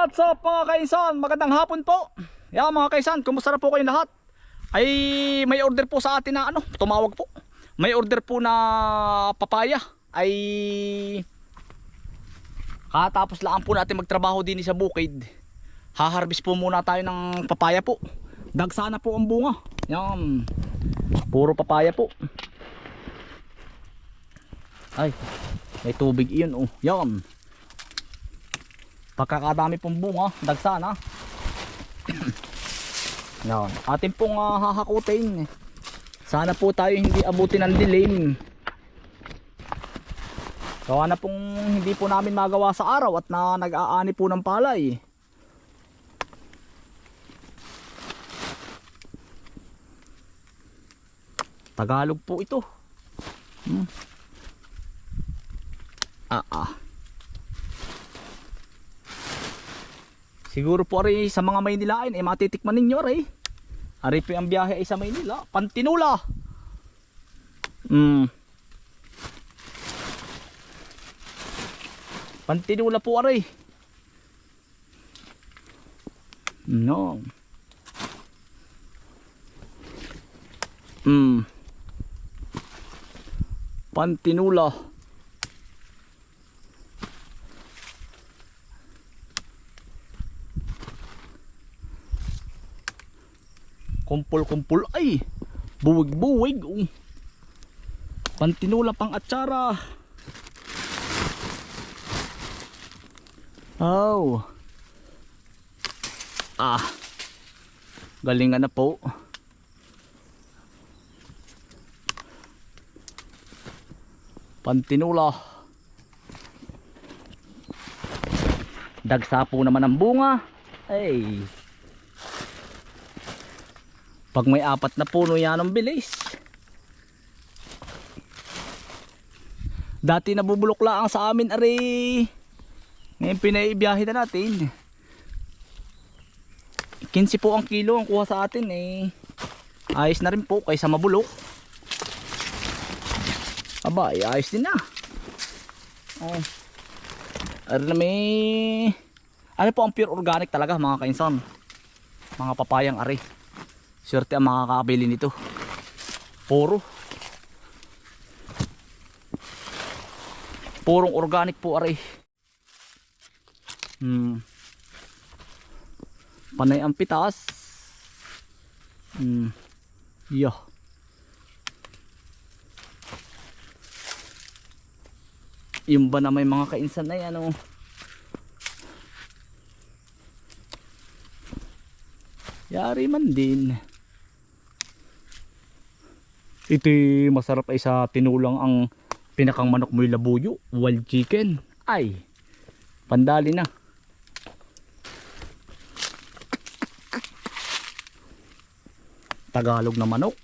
What's up mga kaisan? Magandang hapon po. Yan mga kaisan, kumusta na po kayong lahat? Ay may order po sa atin na ano, tumawag po. May order po na papaya. Ay katapos lang po natin magtrabaho din sa bukid. Haharbis po muna tayo ng papaya po. Dagsana po ang bunga. Yan. Puro papaya po. Ay, may tubig iyon oh. Yan. Pagkakadami pong bunga, dagsana. Yan. Atin pong uh, hahakutin. Sana po tayo hindi abutin ng dilim. Gawa na pong hindi po namin magawa sa araw at na nag-aani po ng palay. Tagalog po ito. Hmm. Ah ah. Siguro po ari sa mga Maynilain ay matitikman ninyo ari. Ari po ang biyahe ay sa Maynila, Pantinula. Mm. Pantinula po ari. No. Mm. Pantinula. Kumpul-kumpul. Ay! Buwig-buwig. Um. pantinula pang atsara. Oh ah. Galingan na po. Pantinula. Dagsa po naman ang bunga. Ay pag may apat na puno yan ang bilis. Dati nabubulok lang sa amin ari. Ngayon pinaibiyahe na natin. 15 po ang kilo ang kuha sa atin eh. Ayos na rin po kaysa mabulok. Aba, ay ayos din na. Oh. Ari na may... Ano po ang pure organic talaga mga kainsan. Mga papayang ari. Swerte ang makakabili nito. Puro. Purong organic po aray. Hmm. Panay ang pitas. Hmm. Yeah. Yung ba na may mga kainsan na yan oh. Yari man din. Ito masarap ay sa tinulang ang pinakang manok mo'y labuyo, wild chicken. Ay, pandali na. Tagalog na manok.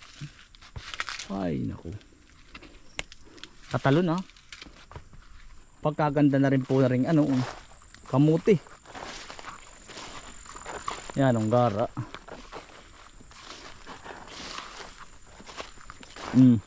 Ay, naku. Tatalo na. Pagkaganda na rin po na rin ano, kamuti. Yan ang gara. Mm.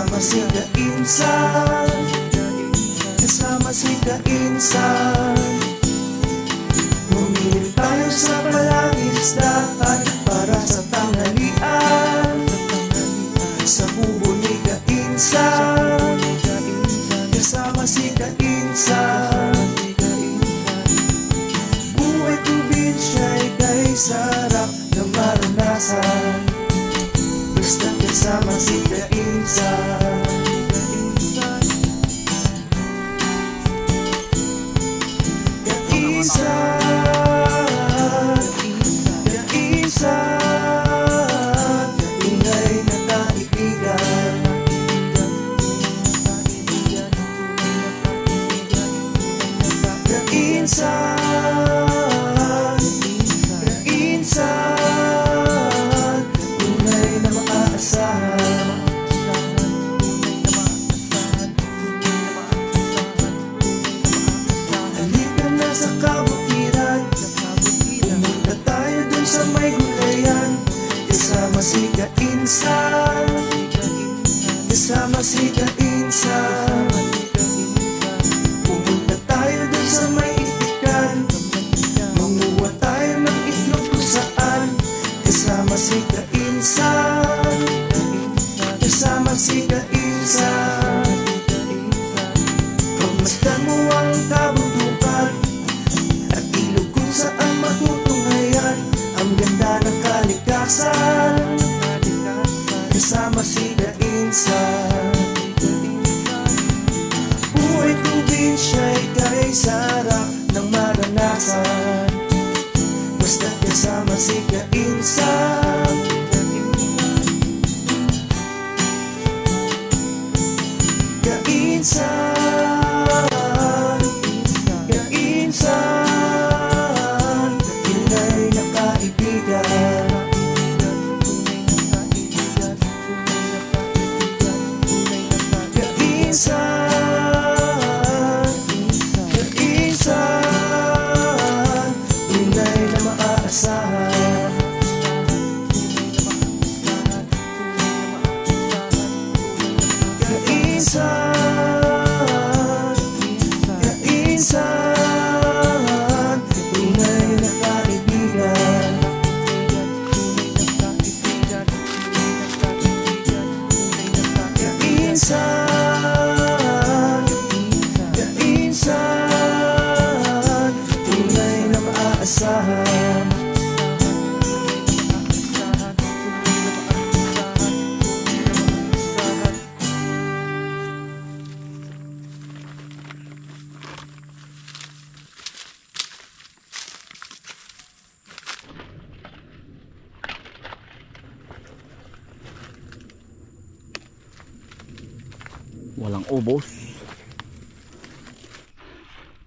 Kasama si The Insan. Kasama si The Insan tayo sa palangis Dapat para sa tanghalian. Sa kubo ni The Insan. Kasama si The Insan. Buhay tubig siya'y kay sarap na maranasan. Basta kasama si The isa. Kasama si Kainsan Buhay probinsya'y kay sarap ng maranasan. Basta kasama si Kainsan. Kainsan time.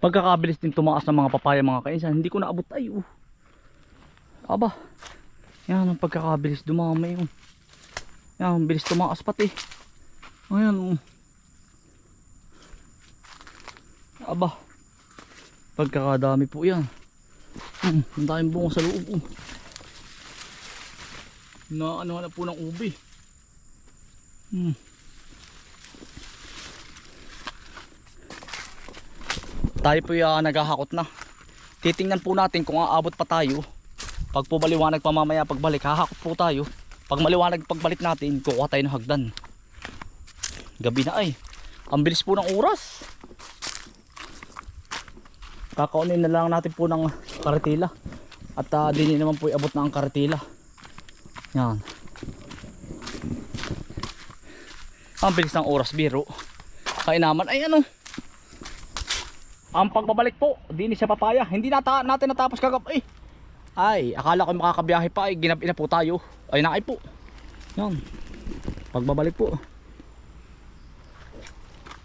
Pagkakabilis din tumaas ng mga papaya mga kainsan, hindi ko naabot ay oh. Aba. Yan ang pagkakabilis dumamay oh. Yan, ang bilis tumaas pati. Ayan oh. Aba. Pagkakadami po yan. Hmm, ang daming bunga sa loob oh. Na ano na po ng ubi. Hmm. Tayo po yung naghahakot na. Titingnan po natin kung aabot pa tayo. Pag po maliwanag pa mamaya pagbalik hahakot po tayo. Pag maliwanag pagbalik natin kukuha tayo ng hagdan. Gabi na ay. Ang bilis po ng oras. Kakaunin na lang natin po ng karetila. At uh, din naman po iabot na ang karetila. Yan. Ang bilis ng oras biro. Kainaman ay ano ang pagbabalik po, dinis sa papaya. Hindi nata natin natapos kagab. Eh. Ay, akala ko makakabiyahe pa. Ay, ginabi na po tayo. Ay, naay po. Yan. Pagbabalik po.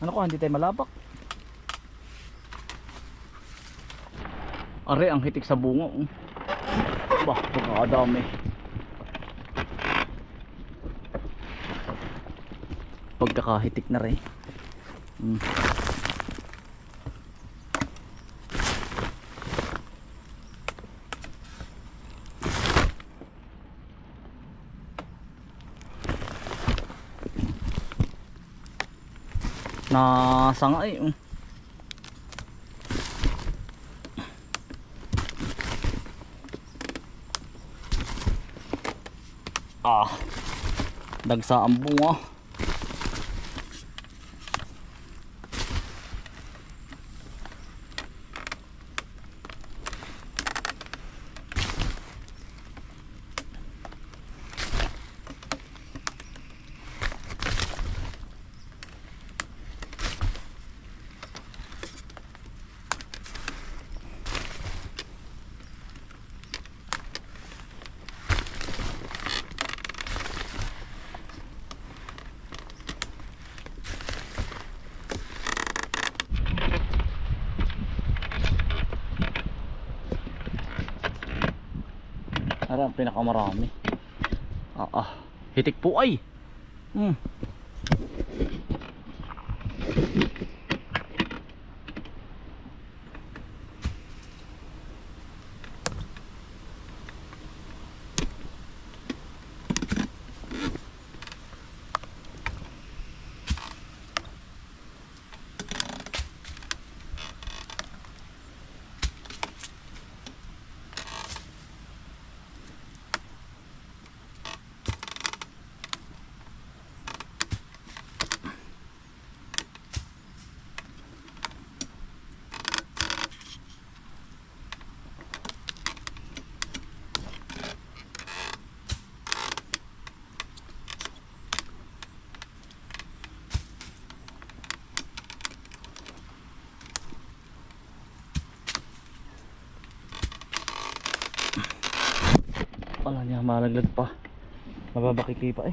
Ano ko, hindi tayo malabak. Are, ang hitik sa bunga. oh. Bah, pagkakadami. Pagkakahitik na rin. Hmm. Nasa nga eh. oh. Ah. Dagsa ang bunga. Ara ang pinakamarami. Ah, ah. Hitik po ay. Hmm. Wala niya, malaglag pa. Mababakiki pa eh.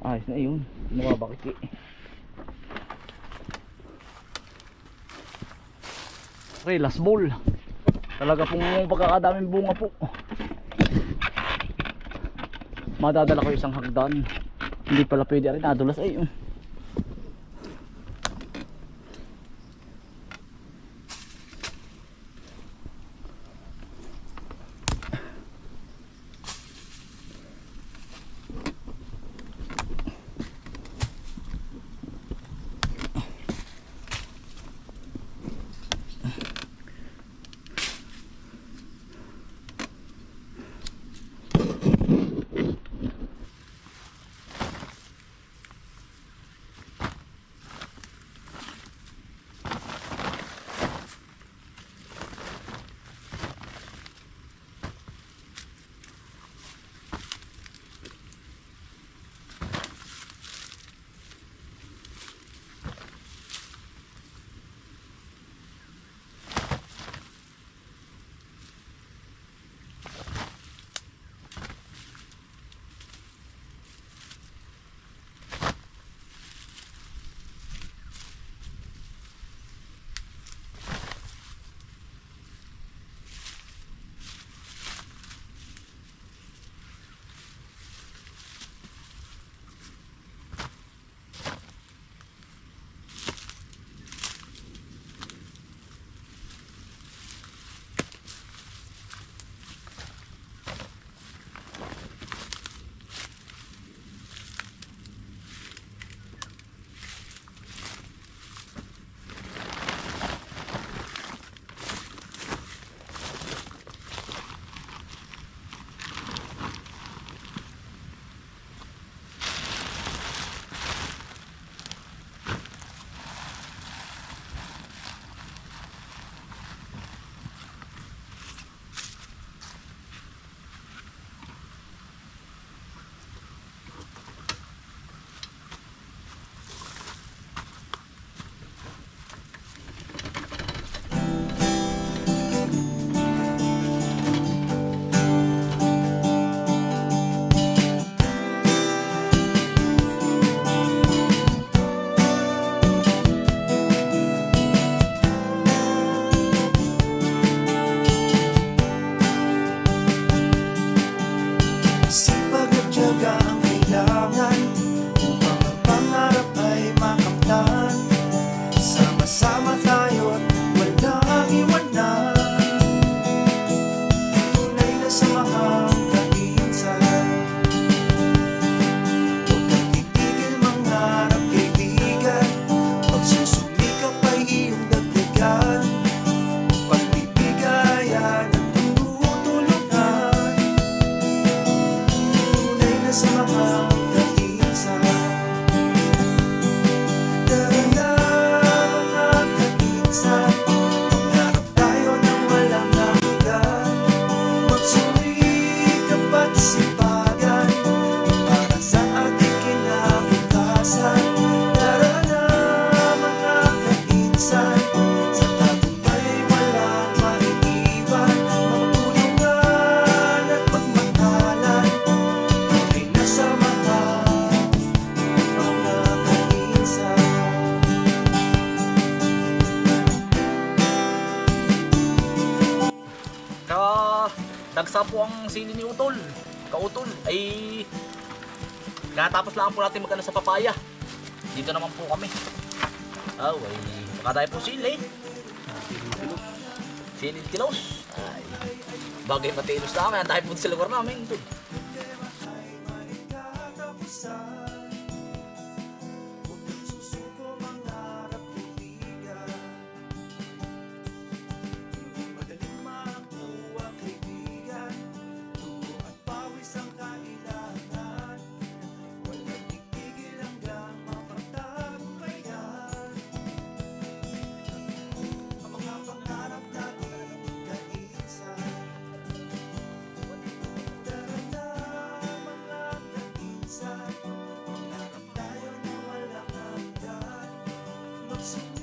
Ayos na yun. Mababakiki. Okay, last ball. Talaga pong pagkakadaming bunga po. Madadala ko isang hagdan. Hindi pala pwede rin nadulas ay. oh. Kautol ay Katapos lang po natin magkano sa papaya. Dito naman po kami. Oh, ay baka tayo po sili. Sili tilos. Ay, bagay matilos na kami. Ang tayo po sa lugar namin. Tol. of sea.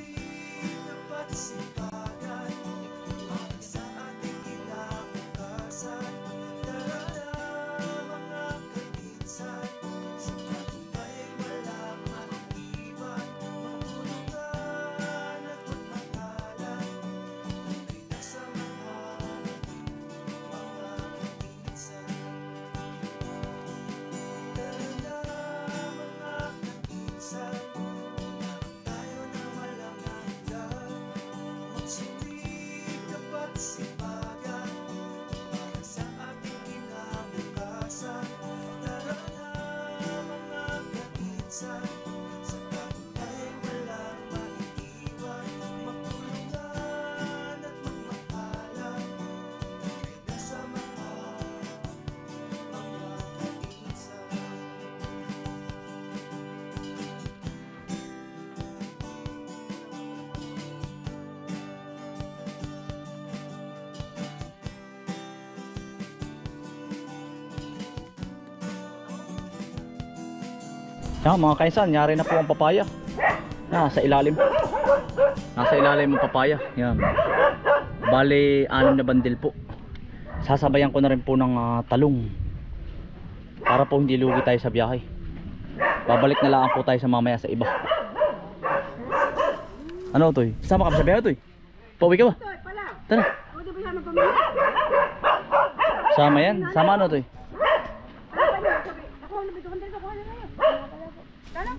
outside. Yan mga kaisan, nyari na po ang papaya. Nasa ilalim. Nasa ilalim ang papaya. Yan. Bale, anim na bandil po. Sasabayan ko na rin po ng ah, talong. Para po hindi lugi tayo sa biyahe. Babalik na lang po tayo sa mamaya sa iba. Ano to? Sama ka ba sa biyahe to? Pauwi ka ba? Tara. Sama yan. Sama ano to?